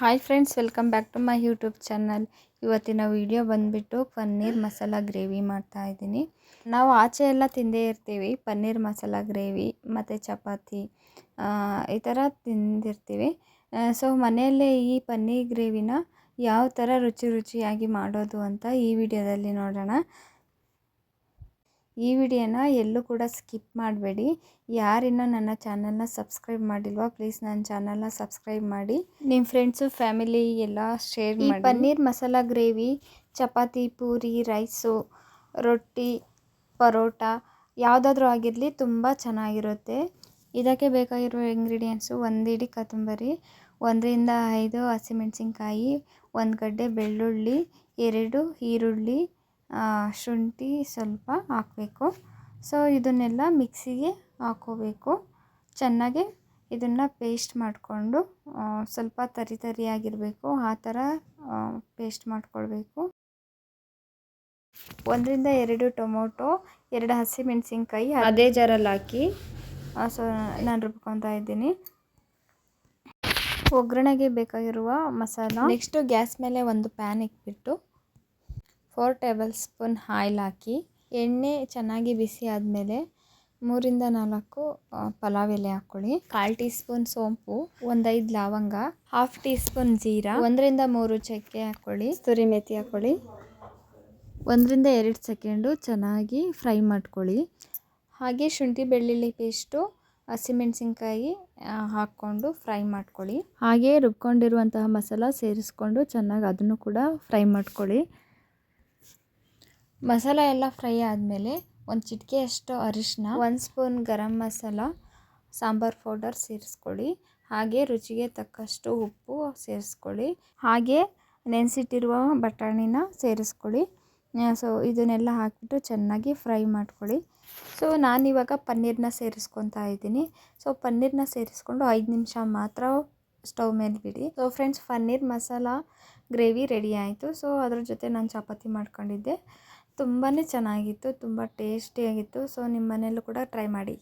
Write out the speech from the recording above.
Hi friends, welcome back to my YouTube channel. ಇವತ್ತಿನ video ಬಂದುಬಿಟ್ಟು paneer masala gravy ಮಾಡ್ತಾ ಇದ್ದೀನಿ. ನಾವು ಆಚೆ ಎಲ್ಲ ತಿಂದೇ ಇರ್ತೀವಿ, ಪನ್ನೀರ್ ಮಸಾಲ ಗ್ರೇವಿ ಮತ್ತು ಚಪಾತಿ ಈ ಥರ ತಿಂದಿರ್ತೀವಿ. ಸೊ ಮನೆಯಲ್ಲೇ ಈ ಪನ್ನೀರ್ ಗ್ರೇವಿನ ಯಾವ ಥರ ರುಚಿ ರುಚಿಯಾಗಿ ಮಾಡೋದು ಅಂತ ಈ ವಿಡಿಯೋದಲ್ಲಿ ನೋಡೋಣ. ಈ ವಿಡಿಯೋನ ಎಲ್ಲೂ ಕೂಡ ಸ್ಕಿಪ್ ಮಾಡಬೇಡಿ. ಯಾರಿನ್ನೂ ನನ್ನ ಚಾನಲ್ನ ಸಬ್ಸ್ಕ್ರೈಬ್ ಮಾಡಿಲ್ವಾ ಪ್ಲೀಸ್ ನನ್ನ ಚಾನಲ್ನ ಸಬ್ಸ್ಕ್ರೈಬ್ ಮಾಡಿ. ನಿಮ್ಮ ಫ್ರೆಂಡ್ಸು ಫ್ಯಾಮಿಲಿ ಎಲ್ಲ ಶೇರ್ ಮಾಡಿ. ಪನ್ನೀರ್ ಮಸಾಲ ಗ್ರೇವಿ ಚಪಾತಿ ಪೂರಿ ರೈಸು ರೊಟ್ಟಿ ಪರೋಟ ಯಾವುದಾದ್ರೂ ಆಗಿರಲಿ ತುಂಬ ಚೆನ್ನಾಗಿರುತ್ತೆ. ಇದಕ್ಕೆ ಬೇಕಾಗಿರೋ ಇಂಗ್ರೀಡಿಯೆಂಟ್ಸು ಒಂದು ಇಡೀ ಕೊತ್ತಂಬರಿ ಒಂದರಿಂದ ಐದು ಹಸಿಮೆಣಸಿನ್ಕಾಯಿ ಒಂದು ಗಡ್ಡೆ ಬೆಳ್ಳುಳ್ಳಿ ಎರಡು ಈರುಳ್ಳಿ ಶುಂಠಿ ಸ್ವಲ್ಪ ಹಾಕಬೇಕು. ಸೊ ಇದನ್ನೆಲ್ಲ ಮಿಕ್ಸಿಗೆ ಹಾಕೋಬೇಕು. ಚೆನ್ನಾಗಿ ಇದನ್ನು ಪೇಸ್ಟ್ ಮಾಡಿಕೊಂಡು ಸ್ವಲ್ಪ ತರಿ ತರಿಯಾಗಿರಬೇಕು ಆ ಥರ ಪೇಸ್ಟ್ ಮಾಡಿಕೊಳ್ಬೇಕು. ಒಂದರಿಂದ ಎರಡು ಟೊಮೊಟೊ ಎರಡು ಹಸಿಮೆಣಸಿನ್ಕಾಯಿ ಅದೇ ಜಾರಲ್ಲಿ ಹಾಕಿ. ಸೊ ನಾನು ರುಬ್ಕೊತಾ ಇದ್ದೀನಿ. ಒಗ್ಗರಣೆಗೆ ಬೇಕಾಗಿರುವ ಮಸಾಲ. ನೆಕ್ಸ್ಟು ಗ್ಯಾಸ್ ಮೇಲೆ ಒಂದು ಪ್ಯಾನ್ ಇಟ್ಬಿಟ್ಟು ಫೋರ್ ಟೇಬಲ್ ಸ್ಪೂನ್ ಆಯಿಲ್ ಹಾಕಿ ಎಣ್ಣೆ ಚೆನ್ನಾಗಿ ಬಿಸಿ ಆದಮೇಲೆ ಮೂರಿಂದ ನಾಲ್ಕು ಪಲಾವ್ ಎಲೆ ಹಾಕ್ಕೊಳ್ಳಿ. ಕಾಲು ಟೀ ಸ್ಪೂನ್ ಸೋಂಪು ಒಂದೈದು ಐದು ಲವಂಗ ಹಾಫ್ ಟೀ ಸ್ಪೂನ್ ಜೀರಾ ಒಂದರಿಂದ ಮೂರು ಚಕ್ಕೆ ಹಾಕ್ಕೊಳ್ಳಿ. ತುರಿ ಮೆಥಿ ಹಾಕ್ಕೊಳ್ಳಿ. ಒಂದರಿಂದ ಎರಡು ಸೆಕೆಂಡು ಚೆನ್ನಾಗಿ ಫ್ರೈ ಮಾಡ್ಕೊಳ್ಳಿ. ಹಾಗೆ ಶುಂಠಿ ಬೆಳ್ಳುಳ್ಳಿ ಪೇಸ್ಟು ಹಸಿಮೆಣಸಿನ್ಕಾಯಿ ಹಾಕ್ಕೊಂಡು ಫ್ರೈ ಮಾಡ್ಕೊಳ್ಳಿ. ಹಾಗೆ ರುಬ್ಕೊಂಡಿರುವಂತಹ ಮಸಾಲ ಸೇರಿಸ್ಕೊಂಡು ಚೆನ್ನಾಗಿ ಅದನ್ನು ಕೂಡ ಫ್ರೈ ಮಾಡ್ಕೊಳ್ಳಿ. ಮಸಾಲ ಎಲ್ಲ ಫ್ರೈ ಆದಮೇಲೆ ಒಂದು ಚಿಟಿಕೆಯಷ್ಟು ಅರಿಶಿನ ಒಂದು ಸ್ಪೂನ್ ಗರಂ ಮಸಾಲ, ಸಾಂಬಾರ್ ಪೌಡರ್ ಸೇರಿಸ್ಕೊಳ್ಳಿ. ಹಾಗೆ ರುಚಿಗೆ ತಕ್ಕಷ್ಟು ಉಪ್ಪು ಸೇರಿಸ್ಕೊಳ್ಳಿ. ಹಾಗೆ ನೆನೆಸಿಟ್ಟಿರುವ ಬಟಾಣಿನ ಸೇರಿಸ್ಕೊಳ್ಳಿ. ಸೊ ಇದನ್ನೆಲ್ಲ ಹಾಕಿಬಿಟ್ಟು ಚೆನ್ನಾಗಿ ಫ್ರೈ ಮಾಡ್ಕೊಳ್ಳಿ. ಸೊ ನಾನಿವಾಗ ಪನ್ನೀರನ್ನ ಸೇರಿಸ್ಕೊತಾ ಇದ್ದೀನಿ. ಸೊ ಪನ್ನೀರನ್ನ ಸೇರಿಸ್ಕೊಂಡು ಐದು ನಿಮಿಷ ಮಾತ್ರ ಸ್ಟವ್ ಮೇಲೆ ಬಿಡಿ. So friends paneer masala gravy ready ಆಯಿತು. ಸೊ ಅದ್ರ ಜೊತೆ ನಾನು ಚಪಾತಿ ಮಾಡ್ಕೊಂಡಿದ್ದೆ. ತುಂಬಾ ಚೆನ್ನಾಗಿತ್ತು ತುಂಬ ಟೇಸ್ಟಿಯಾಗಿತ್ತು. ಸೊ ನಿಮ್ಮ ಮನೇಲೂ ಕೂಡ ಟ್ರೈ ಮಾಡಿ.